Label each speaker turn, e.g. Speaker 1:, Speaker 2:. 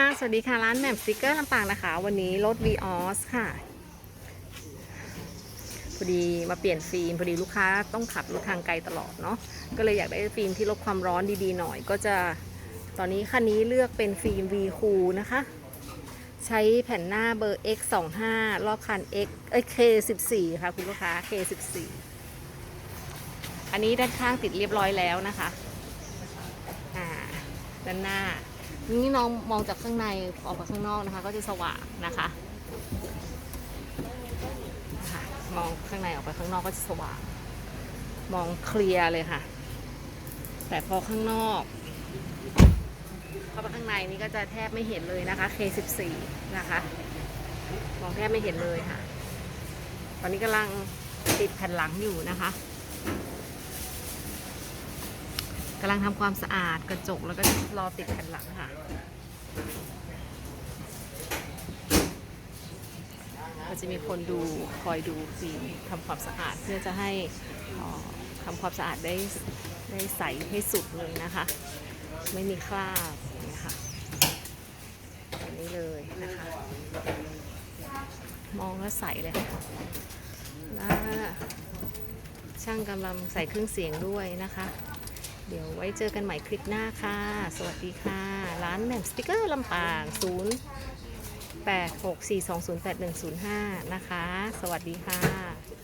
Speaker 1: ค่ะ สวัสดีค่ะ ร้านแหม่มสติกเกอร์ลำปางนะคะ วันนี้รถ v ีออสค่ะ พอดีมาเปลี่ยนฟิล์ม พอดีลูกค้าต้องขับรถทางไกลตลอดเนาะ ก็เลยอยากได้ฟิล์มที่ลดความร้อนดีๆหน่อย ก็จะตอนนี้คันนี้เลือกเป็นฟิล์ม V คูนะคะ ใช้แผ่นหน้าเบอร์ X 2 5รอบคัน X เอ้ย K 14ค่ะคุณลูกค้า K 14อันนี้ด้านข้างติดเรียบร้อยแล้วนะคะ อ่า ด้านหน้า นี่น้องมองจากข้างในออกมาข้างนอกนะคะ ก็จะสว่างนะคะมองข้างในออกไปข้างนอกก็จะสว่าง มองเคลียร์เลยค่ะ แต่พอข้างนอกเข้าไปข้างในนี่ก็จะแทบไม่เห็นเลยนะคะ K14 นะคะ มองแทบไม่เห็นเลยค่ะ ตอนนี้กำลังติดแผ่นหลังอยู่นะคะกำลังทำความสะอาดกระจกแล้วก็รอติดแผ่นหลังค่ะ ก็จะมีคนดูคอยดูฟิล์มทำความสะอาดเพื่อจะให้ทำความสะอาดได้ได้ใสให้สุดเลยนะคะ ไม่มีคราบนะคะแบบนี้เลยนะคะ มองแล้วใสเลยค่ะแล้วช่างกำลังใส่เครื่องเสียงด้วยนะคะ เดี๋ยวไว้เจอกันใหม่คลิปหน้าค่ะ สวัสดีค่ะ ร้านแหม่มสติกเกอร์ลำปาง0 8 6 4 2 0 8 1 0 5 นะคะ สวัสดีค่ะ